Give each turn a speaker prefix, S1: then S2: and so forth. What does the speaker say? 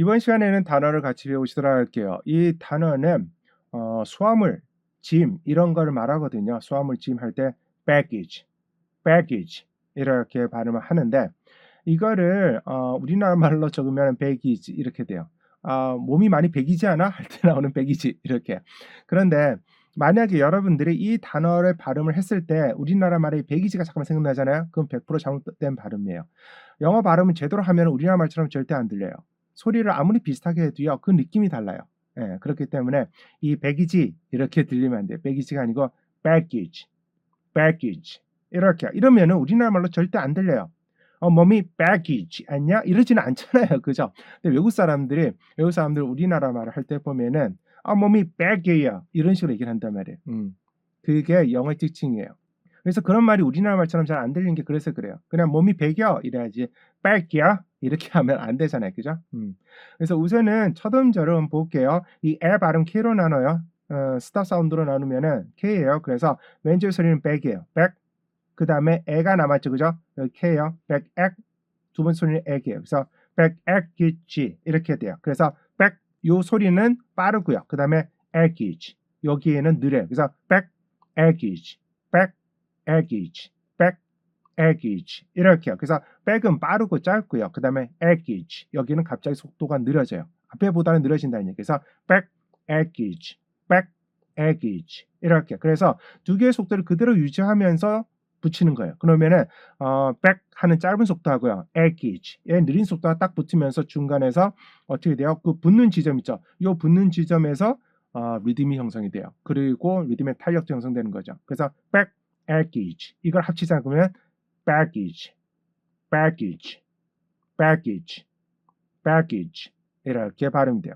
S1: 이번 시간에는 단어를 같이 배우시도록 할게요. 이 단어는 어, 수화물, 짐 이런 거를 말하거든요. 수화물, 짐 할 때 baggage, baggage 이렇게 발음을 하는데 이거를 어, 우리나라 말로 적으면 baggage 이렇게 돼요. 아, 몸이 많이 배기지 않아? 할 때 나오는 배기지 이렇게. 그런데 만약에 여러분들이 이 단어를 발음을 했을 때 우리나라 말의 배기지가 잠깐만 생각나잖아요. 그럼 100% 잘못된 발음이에요. 영어 발음은 제대로 하면 우리나라 말처럼 절대 안 들려요. 소리를 아무리 비슷하게 해도요. 그 느낌이 달라요. 예, 그렇기 때문에 이 배기지 이렇게 들리면 안 돼요. 배기지가 아니고 baggage, baggage 이렇게 이러면은 우리나라 말로 절대 안 들려요. 어, 몸이 baggage 아니야? 이러지는 않잖아요. 그죠? 근데 외국 사람들이 외국 사람들 우리나라 말을 할 때 보면은 아, 몸이 bag이에요. 이런 식으로 얘기를 한단 말이에요. 음. 그게 영어의 특징이에요. 그래서 그런 말이 우리나라 말처럼 잘 안 들리는 게 그래서 그래요. 그냥 몸이 배겨 이래야지 bag이야 이렇게 하면 안 되잖아요. 그죠? 음. 그래서 우선은 첫 음절을 한번 볼게요. 이에 발음 K로 나눠요. 어, 스탑 사운드로 나누면은 K예요. 그래서 왼쪽 소리는 bag이에요. bag. 그 다음에 에가 남았죠. 그죠? 여기 K요. bag, egg. 두번 소리는 egg이에요. 그래서 bag, egg, 이렇게 돼요. 그래서 bag 요 소리는 빠르고요. 그 다음에 eggage. 여기에는 느려요. 그래서 back, eggage, back, eggage, back, eggage 이 렇게요. 그래서 back은 빠르고 짧고요. 그 다음에 eggage 여기는 갑자기 속도가 느려져요. 앞에보다는 느려진다는 얘기. 그래서 back, eggage, back, eggage 이렇게. 그래서 두 개의 속도를 그대로 유지하면서 붙이는 거예요. 그러면은 어, back 하는 짧은 속도하고요. eggage 의 느린 속도가 딱 붙으면서 중간에서 어떻게 돼요? 그 붙는 지점 있죠. 이 붙는 지점에서 어, 리듬이 형성이 돼요. 그리고 리듬의 탄력도 형성되는 거죠. 그래서 back, eggage 이걸 합치자 그러면 baggage, baggage, baggage, baggage 이렇게 발음이 돼요.